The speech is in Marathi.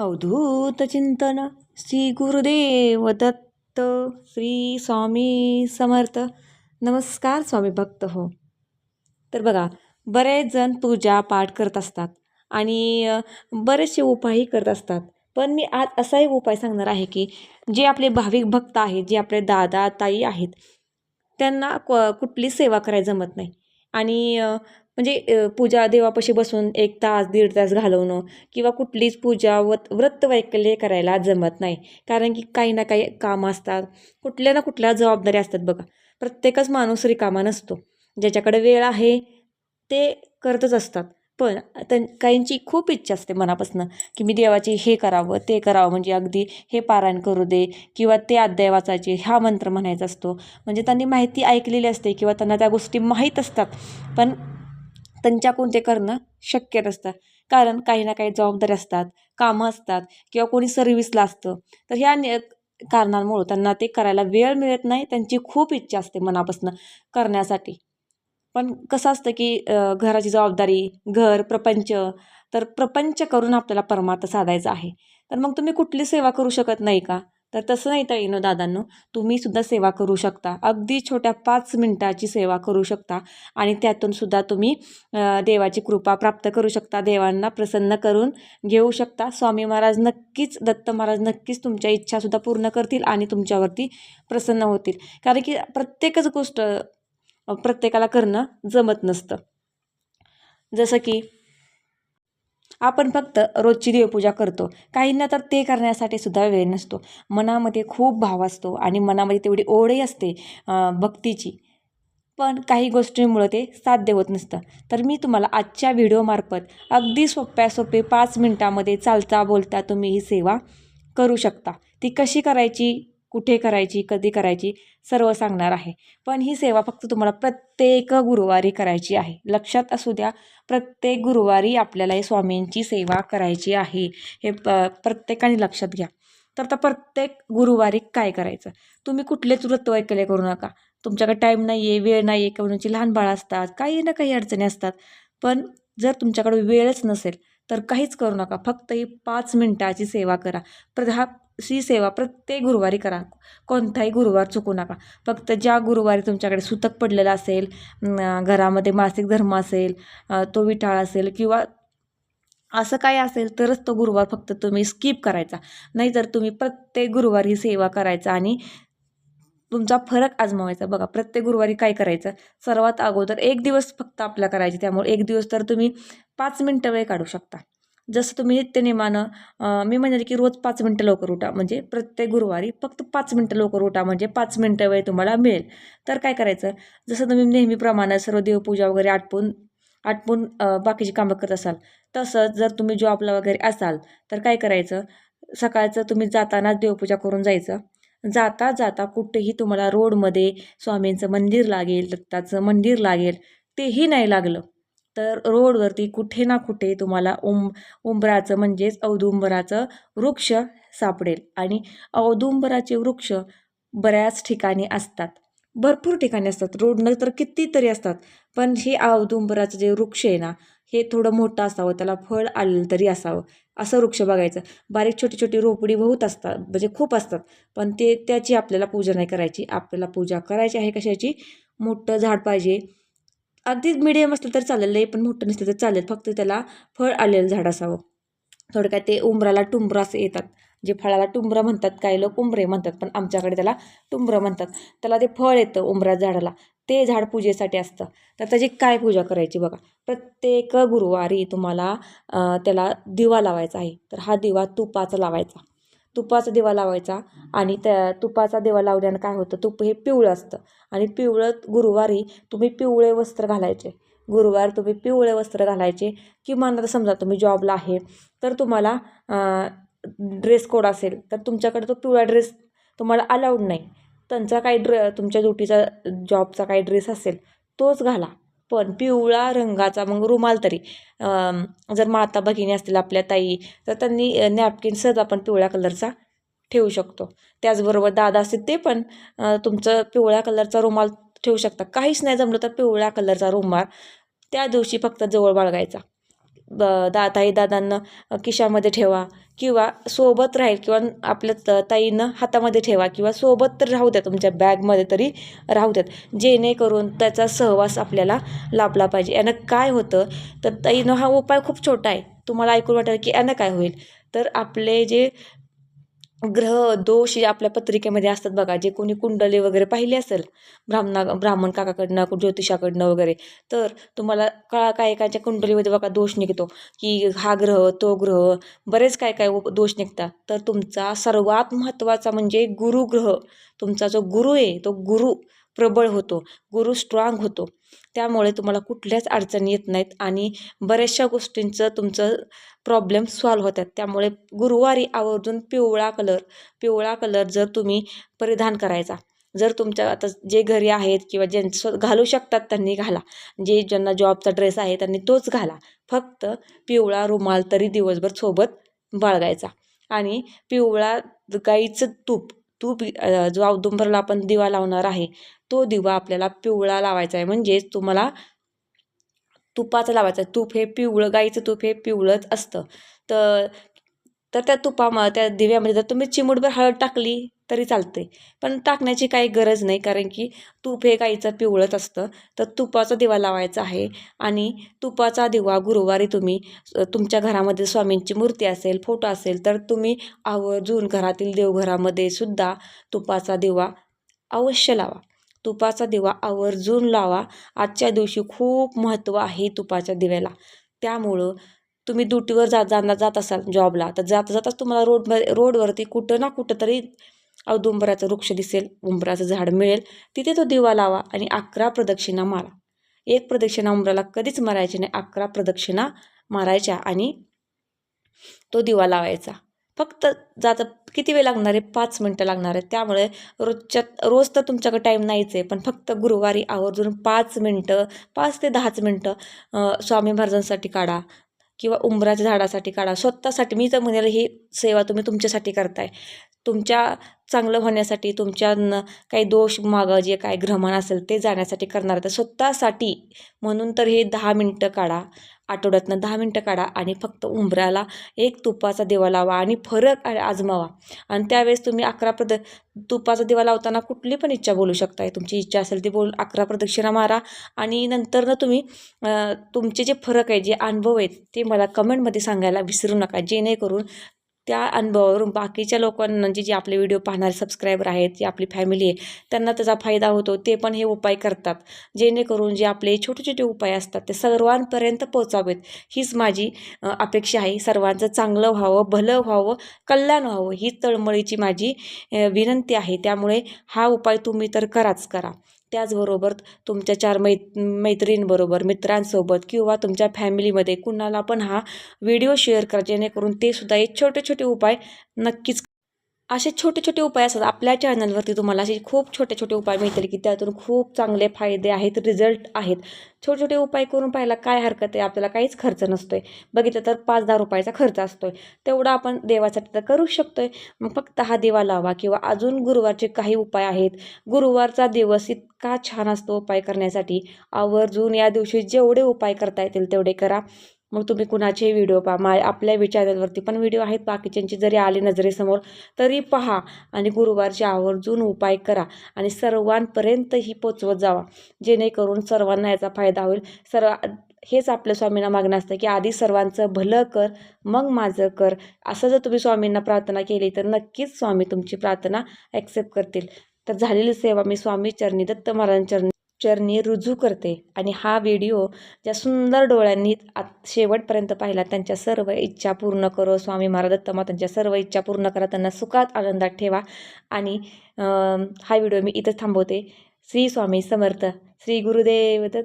अवधूत चिंतन श्री गुरुदेव दत्त श्री स्वामी समर्थ. नमस्कार स्वामी भक्त हो. तर बघा बरेच जण पूजा पाठ करत असतात आणि बरेचसे उपायही करत असतात. पण मी आज असा एक उपाय सांगणार आहे की जे आपले भाविक भक्त आहेत जे आपले दादा ताई आहेत त्यांना क कुठली सेवा करायला जमत नाही. आणि म्हणजे पूजा देवापाशी बसून एक तास दीड तास घालवणं किंवा कुठलीच पूजा व व्रत वैकल्य करायला जमत नाही. कारण की काही ना काही कामं असतात. कुठल्या ना कुठल्या जबाबदाऱ्या असतात बघा. प्रत्येकच माणूस रिकामा नसतो. ज्याच्याकडे वेळ आहे ते करतच असतात. पण त्यां काहींची खूप इच्छा असते मनापासून की मी देवाची हे करावं ते करावं. म्हणजे अगदी हे पारायण करू दे किंवा ते अध्याय वाचायचे हा मंत्र म्हणायचा असतो. म्हणजे त्यांनी माहिती ऐकलेली असते किंवा त्यांना त्या गोष्टी माहीत असतात. पण त्यांच्याकडून ते करणं शक्य नसतं. कारण काही ना काही जबाबदारी असतात कामं असतात किंवा कोणी सर्व्हिसला असतं. तर ह्या नि कारणांमुळं त्यांना ते करायला वेळ मिळत नाही त्यांची खूप इच्छा असते मनापासून करण्यासाठी. पण कसं असतं की घराची जबाबदारी घर प्रपंच तर प्रपंच करून आपल्याला परमार्थ साधायचा आहे. तर मग तुम्ही कुठली सेवा करू शकत नाही का? तर तसं नाही तर ताईनो दादांनो. तुम्हीसुद्धा सेवा करू शकता. अगदी छोट्या पाच मिनटाची सेवा करू शकता. आणि त्यातून सुद्धा तुम्ही देवाची कृपा प्राप्त करू शकता. देवांना प्रसन्न करून घेऊ शकता. स्वामी महाराज नक्कीच दत्त महाराज नक्कीच तुमच्या इच्छासुद्धा पूर्ण करतील आणि तुमच्यावरती प्रसन्न होतील. कारण की प्रत्येकच गोष्ट प्रत्येकाला करणं जमत नसतं. जसं की आपण फक्त रोजची देवपूजा करतो. काहींना तर ते करण्यासाठी सुद्धा वेळ नसतो. मनामध्ये खूप भाव असतो आणि मनामध्ये तेवढी ओढही असते भक्तीची. पण काही गोष्टींमुळं ते साध्य होत नसतं. तर मी तुम्हाला आजच्या व्हिडिओमार्फत अगदी सोप्या सोपे पाच मिनटामध्ये चालता बोलता तुम्ही ही सेवा करू शकता. ती कशी करायची? कुठे करायची कधी करायची सर्व सांगणार आहे. पण ही सेवा फक्त तुम्हाला प्रत्येक गुरुवारी करायची आहे. लक्षात असू द्या प्रत्येक गुरुवारी आपल्याला हे स्वामींची सेवा करायची आहे हे प प्रत्येकाने लक्षात घ्या. तर आता प्रत्येक गुरुवारी काय करायचं? तुम्ही कुठलेच व्रत वैकल्य करू नका. तुमच्याकडे टाईम नाही आहे वेळ नाही आहे कोणाची लहान बाळं असतात काही ना काही अडचणी असतात. पण जर तुमच्याकडे वेळच नसेल तर काहीच करू नका. फक्त ही पाच मिनटाची सेवा करा. प्र हा ही सेवा प्रत्येक गुरुवारी करा. कोणताही गुरुवार चुकू नका. फक्त ज्या गुरुवारी तुमच्याकडे सुतक पडलेलं असेल घरामध्ये मासिक धर्म असेल तो विटाळ असेल किंवा असं काय असेल तरच तो गुरुवार फक्त तुम्ही स्किप करायचा. नाहीतर तुम्ही प्रत्येक गुरुवारी ही सेवा करायचा आणि तुमचा फरक आजमावायचा. बघा प्रत्येक गुरुवारी काय करायचं? सर्वात अगोदर एक दिवस फक्त आपला करायचे. त्यामुळे एक दिवस तर तुम्ही पाच मिनटं वेळ काढू शकता. जसं तुम्ही नित्यनेमानं मी म्हणेल की रोज पाच मिनटं लवकर उठा. म्हणजे प्रत्येक गुरुवारी फक्त पाच मिनटं लवकर उठा. म्हणजे पाच मिनटं वेळ तुम्हाला मिळेल. तर काय करायचं? जसं तुम्ही नेहमीप्रमाणे सर्व देवपूजा वगैरे आटपून आटपून बाकीची कामं करत असाल तसंच जर तुम्ही जॉबला वगैरे असाल तर काय करायचं? सकाळचं तुम्ही जातानाच देवपूजा करून जायचं. जाता जाता कुठेही तुम्हाला रोडमध्ये स्वामींचं मंदिर लागेल दत्ताचं मंदिर लागेल तेही नाही लागलं. तर रोडवरती कुठे ना कुठे तुम्हाला उंब उंबराचं म्हणजेच औदुंबराचं वृक्ष सापडेल. आणि औदुंबराचे वृक्ष बऱ्याच ठिकाणी असतात. भरपूर ठिकाणी असतात. रोडनं तर कितीतरी असतात. पण हे औदुंबराचं जे वृक्ष आहे ना हे थोडं मोठं असावं त्याला फळ आलेलं तरी असावं. असं वृक्ष बघायचं. बारीक छोटी छोटी रोपडी बहुत असतात. म्हणजे खूप असतात. पण ते त्याची आपल्याला पूजा नाही करायची. आपल्याला पूजा करायची आहे कशाची? मोठं झाड पाहिजे. अगदीच मिडियम असलं तर चालेल लई पण मोठं नसलं तर चालेल फक्त त्याला फळ आलेलं झाड असावं. थोडक्यात ते उंबराला टुंबरा असं येतात जे फळाला टुंबरं म्हणतात काही लोक उंबरे म्हणतात पण आमच्याकडे त्याला टुंबरं म्हणतात. त्याला ते फळ येतं उंबरा झाडाला ते झाड पूजेसाठी असतं. तर त्याची काय पूजा करायची बघा प्रत्येक गुरुवारी तुम्हाला त्याला दिवा लावायचा आहे. तर हा दिवा तुपाचा लावायचा. तुपाचा दिवा लावायचा आणि त्या तुपाचा दिवा लावल्यानं काय होतं? तुप हे पिवळं असतं. आणि पिवळं गुरुवारी तुम्ही पिवळे वस्त्र घालायचे. गुरुवार तुम्ही पिवळे वस्त्र घालायचे. किमान आता समजा तुम्ही जॉबला आहे तर तुम्हाला ड्रेस कोड असेल तर तुमच्याकडे तो पिवळा ड्रेस तुम्हाला अलाउड नाही. त्यांचा काही ड्र तुमच्या ड्युटीचा जॉबचा काही ड्रेस असेल तोच घाला. पण पिवळा रंगाचा मग रुमाल तरी. जर माता भगिनी असतील आपल्या ताई तर त्यांनी नॅपकिन सहज आपण पिवळ्या कलरचा ठेवू शकतो. त्याचबरोबर दादा असतील ते पण तुमचं पिवळ्या कलरचा रुमाल ठेवू शकता. काहीच नाही जमलं तर पिवळ्या कलरचा रुमाल त्या दिवशी फक्त जवळ बाळगायचा. ब दा ताई दादांना किशामध्ये ठेवा. किंवा सोबत राहील किंवा आपल्या त ताईनं हातामध्ये ठेवा किंवा सोबत तर राहू द्या तुमच्या बॅगमध्ये तरी राहू द्यात. जेणेकरून त्याचा सहवास आपल्याला लाभला पाहिजे. यानं काय होतं तर ताईनं हा उपाय खूप छोटा आहे. तुम्हाला ऐकून वाटेल की यानं काय होईल. तर आपले जे ग्रह दोष जे आपल्या पत्रिकेमध्ये असतात बघा. जे कोणी कुंडली वगैरे पाहिली असेल ब्राह्मणा ब्राह्मण काकाकडनं ज्योतिषाकडनं वगैरे तर तुम्हाला का काय कायच्या कुंडलीमध्ये बघा दोष निघतो की हा ग्रह तो ग्रह बरेच काय काय उप- दोष निघतात. तर तुमचा सर्वात महत्त्वाचा म्हणजे गुरुग्रह. तुमचा जो गुरु आहे तो गुरु प्रबळ होतो. गुरु स्ट्रॉंग होतो. त्यामुळे तुम्हाला कुठल्याच अडचणी येत नाहीत आणि बऱ्याचशा गोष्टींचं तुमचं प्रॉब्लेम सॉल्व्ह होतात. त्यामुळे गुरुवारी आवर्जून पिवळा कलर पिवळा कलर जर तुम्ही परिधान करायचा जर तुमच्या आता जे घरी आहेत किंवा ज्यांचं घालू शकतात त्यांनी घाला. जे ज्यांना जॉबचा ड्रेस आहे त्यांनी तोच घाला. फक्त पिवळा रुमाल तरी दिवसभर सोबत बाळगायचा. आणि पिवळा गाईचं तूप तूप जो औदुंबरला आपण दिवा लावणार आहे तो दिवा आपल्याला पिवळा लावायचा आहे. म्हणजेच तुम्हाला तुपाचं लावायचं आहे. तूप हे पिवळं गाईचं तूप हे पिवळंच असतं. तर तर त्या तुपा त्या दिव्यामध्ये जर तुम्ही चिमूटभर हळद टाकली तरी चालते पण टाकण्याची काही गरज नाही कारण की तूप हे गाईचं पिवळंच असतं. तर तुपाचा दिवा लावायचा आहे आणि तुपाचा दिवा गुरुवारी तुम्ही तुमच्या घरामध्ये स्वामींची मूर्ती असेल फोटो असेल तर तुम्ही आवर्जून घरातील देवघरामध्ये सुद्धा तुपाचा दिवा अवश्य लावा. तुपाचा दिवा आवर्जून लावा. आजच्या दिवशी खूप महत्त्व आहे तुपाच्या दिव्याला. त्यामुळं तुम्ही ड्युटीवर जा जाणार जात असाल जॉबला तर जाता जाताच तुम्हाला रोड रोडवरती कुठं ना कुठं तरी औदुंबराचं वृक्ष दिसेल उंबराचं झाड मिळेल. तिथे तो दिवा लावा आणि अकरा प्रदक्षिणा मारा. एक प्रदक्षिणा उंबराला कधीच मारायची नाही. अकरा प्रदक्षिणा मारायच्या आणि तो दिवा लावायचा. फक्त जाता किती वेळ लागणार आहे? पाच मिनटं लागणार आहे त्यामुळे रोजच्या रोज तर तुमच्याकडे टाईम नाहीच आहे पण फक्त गुरुवारी आवर्जून पाच मिनटं पाच ते दहाच मिनटं स्वामी महाराजांसाठी काढा किंवा उंबराच्या झाडासाठी काढा. स्वतःसाठी मी तर म्हणेल ही सेवा तुम्ही तुमच्यासाठी करताय. तुमच्या चांगलं होण्यासाठी तुमच्या न काही दोष मागं जे काय ग्रहमान असेल ते जाण्यासाठी करणार तर स्वतःसाठी म्हणून तर हे दहा मिनटं काढा आठवड्यातनं दहा मिनटं काढा आणि फक्त उंबराला एक तुपाचा दिवा लावा आणि फरक आजमावा. आणि त्यावेळेस तुम्ही अकरा प्रद तुपाचा दिवा लावताना कुठली पण इच्छा बोलू शकताय. तुमची इच्छा असेल ती बोल अकरा प्रदक्षिणा मारा आणि नंतर ना तुम्ही तुमचे जे फरक आहे जे अनुभव आहेत ते मला कमेंटमध्ये सांगायला विसरू नका. जेणेकरून त्या अनुभवावरून बाकीच्या लोकांना जे जे आपले व्हिडिओ पाहणारे सबस्क्रायबर आहेत जी आपली फॅमिली आहे त्यांना त्याचा फायदा होतो. ते पण हे उपाय करतात. जेणेकरून जे आपले छोटे छोटे उपाय असतात ते सर्वांपर्यंत पोचावेत हीच माझी अपेक्षा आहे. सर्वांचं चांगलं व्हावं भलं व्हावं कल्याण व्हावं ही तळमळीची माझी विनंती आहे. त्यामुळे हा उपाय तुम्ही तर कराच करा. त्याचबरोबर तुमच्या चार मै मैत्रिणींबरोबर मित्रांसोबत किंवा तुमच्या फॅमिलीमध्ये कुणाला पण हा व्हिडिओ शेअर करा जेणेकरून ते सुद्धा एक छोटे छोटे उपाय नक्कीच असे छोटे छोटे उपाय असतात. आपल्या चॅनलवरती तुम्हाला असे खूप छोटे छोटे उपाय मिळतील की त्यातून खूप चांगले फायदे आहेत रिझल्ट आहेत. छोटे छोटे उपाय करून पाहायला काय हरकत आहे आपल्याला काहीच खर्च नसतो आहे बघितलं तर पाच दहा रुपयाचा खर्च असतो आहे तेवढा आपण देवासाठी तर करू शकतो आहे मग फक्त हा दिवा लावा किंवा अजून गुरुवारचे काही उपाय आहेत. गुरुवारचा दिवस इतका छान असतो उपाय करण्यासाठी. आवर्जून या दिवशी जेवढे उपाय करता येतील तेवढे करा. मग तुम्ही कुणाचे व्हिडिओ पहा. मा आपल्या वि चॅनलवरती पण व्हिडिओ आहेत. बाकीच्यांची जरी आले नजरेसमोर तरी पहा आणि गुरुवारचे आवर्जून उपाय करा आणि सर्वांपर्यंत ही पोचवत जावा. जेणेकरून सर्वांना याचा फायदा होईल. सर्व हेच आपल्या स्वामींना मागणं असतं की आधी सर्वांचं भलं कर मग माझं कर. असं जर तुम्ही स्वामींना प्रार्थना केली तर नक्कीच स्वामी तुमची प्रार्थना ॲक्सेप्ट करतील. तर झालेली सेवा मी स्वामी चरणी दत्त महाराजांचरणी चरणी रुजू करते. आणि हा व्हिडिओ ज्या सुंदर डोळ्यांनी आत शेवटपर्यंत पाहिला त्यांच्या सर्व इच्छा पूर्ण करो स्वामी महाराज दत्तमा त्यांच्या सर्व इच्छा पूर्ण करा त्यांना सुखात आनंदात ठेवा. आणि हा व्हिडिओ मी इथं थांबवते. श्री स्वामी समर्थ. श्री गुरुदेव दत्त